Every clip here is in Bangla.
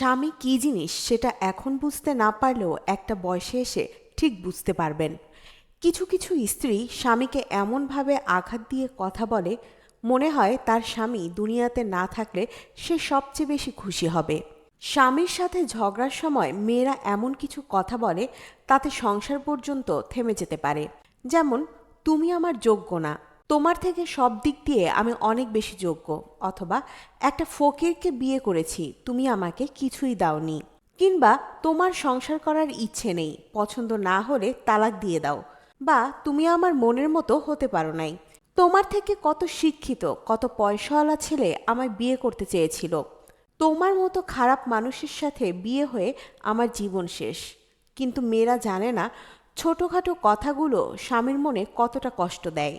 স্বামী কী জিনিস সেটা এখন বুঝতে না পারলেও একটা বয়সে এসে ঠিক বুঝতে পারবেন। কিছু কিছু স্ত্রী স্বামীকে এমনভাবে আঘাত দিয়ে কথা বলে, মনে হয় তার স্বামী দুনিয়াতে না থাকলে সে সবচেয়ে বেশি খুশি হবে। স্বামীর সাথে ঝগড়ার সময় মেয়েরা এমন কিছু কথা বলে, তাতে সংসার পর্যন্ত থেমে যেতে পারে। যেমন, তুমি আমার যোগ্য না। তোমার থেকে সব দিক দিয়ে আমি অনেক বেশি যোগ্য, অথবা একটা ফকিরকে বিয়ে করেছি, তুমি আমাকে কিছুই দাওনি। কিংবা তোমার সংসার করার ইচ্ছে নেই, পছন্দ না হলে তালাক দিয়ে দাও, বা তুমি আমার মনের মতো হতে পারো নাই। তোমার থেকে কত শিক্ষিত, কত পয়সাওয়ালা ছেলে আমায় বিয়ে করতে চেয়েছিল। তোমার মতো খারাপ মানুষের সাথে বিয়ে হয়ে আমার জীবন শেষ। কিন্তু মেয়েরা জানে না, ছোটোখাটো কথাগুলো স্বামীর মনে কতটা কষ্ট দেয়।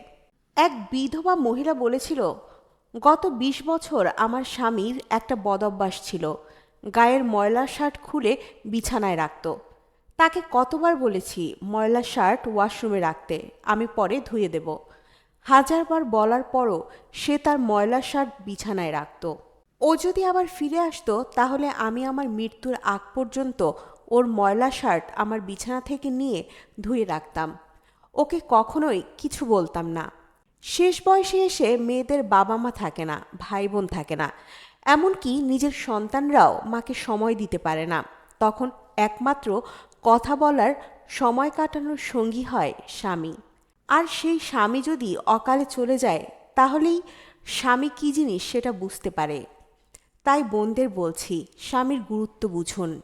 এক বিধবা মহিলা বলেছিল, গত ২০ বছর আমার স্বামীর একটা বদভ্যাস ছিল। গায়ের ময়লা শার্ট খুলে বিছানায় রাখত। তাকে কতবার বলেছি ময়লা শার্ট ওয়াশরুমে রাখতে, আমি পরে ধুয়ে দেব। হাজারবার বলার পরও সে তার ময়লা শার্ট বিছানায় রাখত। ও যদি আবার ফিরে আসতো, তাহলে আমি আমার মৃত্যুর আগ পর্যন্ত ওর ময়লা শার্ট আমার বিছানা থেকে নিয়ে ধুয়ে রাখতাম। ওকে কখনোই কিছু বলতাম না। শেষ বয়সে এসে মেয়েদের বাবা মা থাকে না, ভাই বোন থাকে না। এমনকি নিজের সন্তানরাও মাকে সময় দিতে পারে না। তখন একমাত্র কথা বলার সময় কাটানোর সঙ্গী হয় স্বামী। আর সেই স্বামী যদি অকালে চলে যায়, তাহলেই স্বামী কী জিনিস সেটা বুঝতে পারে। তাই বোনদের বলছি, স্বামীর গুরুত্ব বুঝুন।